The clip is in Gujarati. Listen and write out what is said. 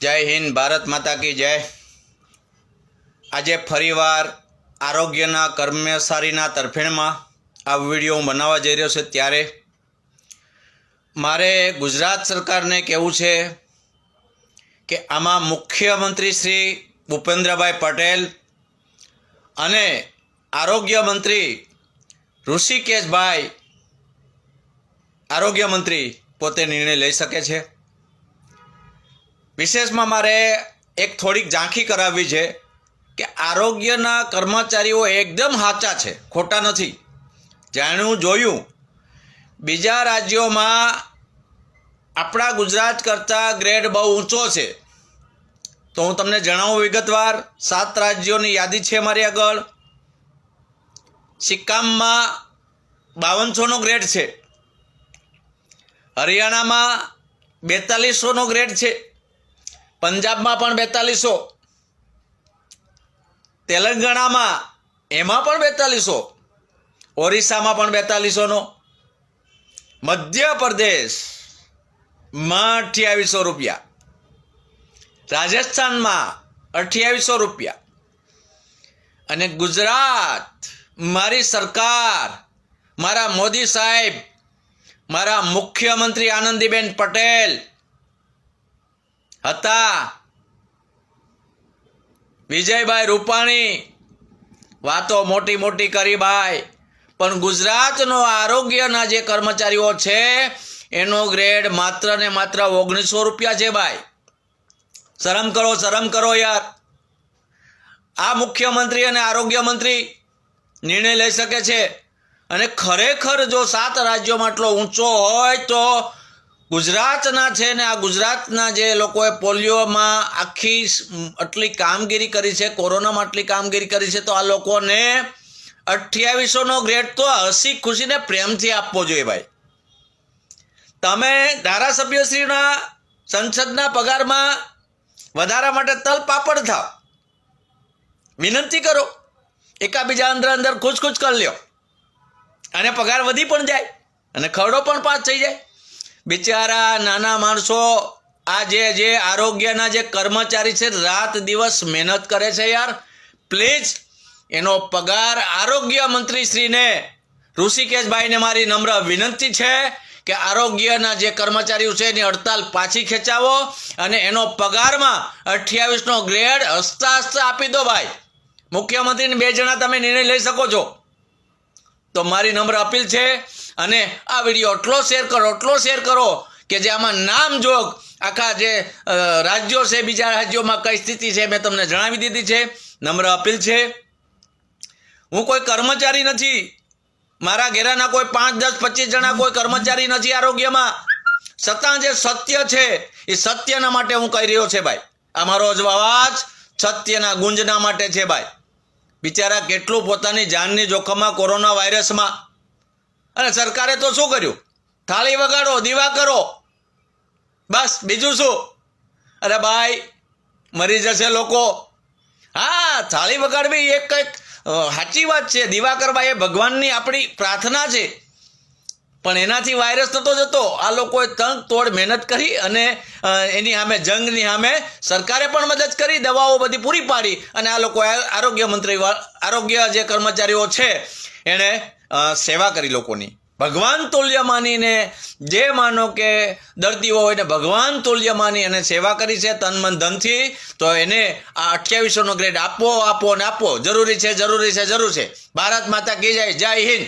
જય હિન્દ, ભારત માતા કી જય. આજે ફરીવાર આરોગ્યના કર્મચારીના તરફેણમાં આ વીડિયો હું બનાવવા જઈ રહ્યો છું ત્યારે મારે ગુજરાત સરકારને કહેવું છે કે આમાં મુખ્યમંત્રી શ્રી ભૂપેન્દ્રભાઈ પટેલ અને આરોગ્ય મંત્રી ઋષિકેશભાઈ આરોગ્ય મંત્રી પોતે નિર્ણય લઈ શકે છે. વિશેષમાં મારે એક થોડીક ઝાંખી કરાવવી છે કે આરોગ્યના કર્મચારીઓ એકદમ સાચા છે, ખોટા નથી. જાણ્યું, જોયું. બીજા રાજ્યોમાં આપણા ગુજરાત કરતાં ગ્રેડ બહુ ઊંચો છે. તો હું તમને જણાવું વિગતવાર, સાત રાજ્યોની યાદી છે મારી આગળ. સિક્કામમાં બાવનસોનો ગ્રેડ છે. હરિયાણામાં બેતાલીસોનો ગ્રેડ છે. પંજાબમાં પણ બેતાલીસો. તેલંગાણામાં એમાં પણ બેતાલીસો. ઓરિસ્સામાં પણ બેતાલીસોનો. મધ્યપ્રદેશમાં અઠ્યાવીસો રૂપિયા. રાજસ્થાનમાં અઠ્યાવીસો રૂપિયા. અને ગુજરાત મારી સરકાર, મારા મોદી સાહેબ, મારા મુખ્યમંત્રી આનંદીબેન પટેલ હતા. વિજયભાઈ રૂપાણી, વાતો મોટી મોટી કરી ભાઈ પણ ગુજરાતનો આરોગ્યના જે કર્મચારીઓ છે, એનો ગ્રેડ માત્ર ને માત્ર ઓગણીસો રૂપિયા છે ભાઈ શરમ કરો શરમ કરો યાર. આ મુખ્યમંત્રી અને આરોગ્ય મંત્રી નિર્ણય લઈ શકે છે. અને ખરેખર જો સાત રાજ્યોમાં આટલો ઊંચો હોય તો ગુજરાતના છે ને, આ ગુજરાતના જે લોકોએ પોલિયોમાં આખી આટલી કામગીરી કરી છે, કોરોનામાં આટલી કામગીરી કરી છે, તો આ લોકોને અઠ્યાવીસોનો ગ્રેડ તો હસી ખુશીને પ્રેમથી આપવો જોઈએ ભાઈ. તમે ધારાસભ્યશ્રીના સંસદના પગારમાં વધારા માટે તલ પાપડ થાવ. વિનંતી કરો, એકાબીજા અંદર અંદર ખુશ ખુશ કરી લ્યો. અને પગાર વધી પણ જાય, અને ખરડો પણ પાસ થઈ જાય. બિચારા નાના માણસો આ જે જે આરોગ્યના જે કર્મચારી છે, રાત દિવસ મહેનત કરે છે યાર. પ્લીઝ એનો પગાર આરોગ્ય મંત્રીશ્રીને, ઋષિકેશભાઈને મારી નમ્ર વિનંતી છે કે આરોગ્યના જે કર્મચારીઓ છે, એની હડતાલ પાછી ખેંચાવો અને એનો પગારમાં અઠ્યાવીસનો ગ્રેડ હસ્તા હસ્તા આપી દો ભાઈ. મુખ્યમંત્રીને બે જણા તમે નિર્ણય લઈ શકો છો. તો મારી નમ્ર અપીલ છે અને આ વીડિયો એટલો શેર કરો એટલો શેર કરો કે જે આમાં નામ જોગ આખા જે રાજ્યો છે, બીજા રાજ્યોમાં કઈ સ્થિતિ છે મેં તમને જણાવી દીધી છે. નમ્ર અપીલ છે. હું કોઈ કર્મચારી નથી. મારા ઘેરાના કોઈ પાંચ, દસ, પચીસ જણા કોઈ કર્મચારી નથી આરોગ્યમાં. છતાં જે સત્ય છે, એ સત્યના માટે હું કહી રહ્યો છે ભાઈ. આ મારો જ અવાજ સત્યના ગુંજના માટે છે ભાઈ. બિચારા કેટલું પોતાની જાનની જોખમમાં કોરોના વાયરસમાં? અને સરકારે તો શું કર્યું? થાળી વગાડો, દીવા કરો. બસ, બીજું શું? અરે ભાઈ, મરી જશે લોકો. હા, થાળી વગાડવી એક કંઈક સાચી વાત છે. દીવા કરવા એ ભગવાનની આપણી પ્રાર્થના છે. પણ એનાથી વાયરસ નહોતો જતો, આ લોકોએ તંગ તોડ મહેનત કરી અને એની સામે જંગની સામે સરકારે પણ મદદ કરી, દવાઓ બધી પૂરી પાડી અને આ લોકો આરોગ્ય મંત્રી આરોગ્ય જે કર્મચારીઓ છે, એણે સેવા કરી લોકોની. ભગવાન તુલ્ય માનીને જે માનો કે દર્દીઓ હોય ને ભગવાન તુલ્ય માની અને સેવા કરી છે તન મન ધનથી, તો એને આ અઠ્યાવીસોનો ગ્રેડ આપવો આપવો ને આપવો જરૂરી છે જરૂરી છે, જરૂર છે. ભારત માતા કી જાય, જય હિન્દ.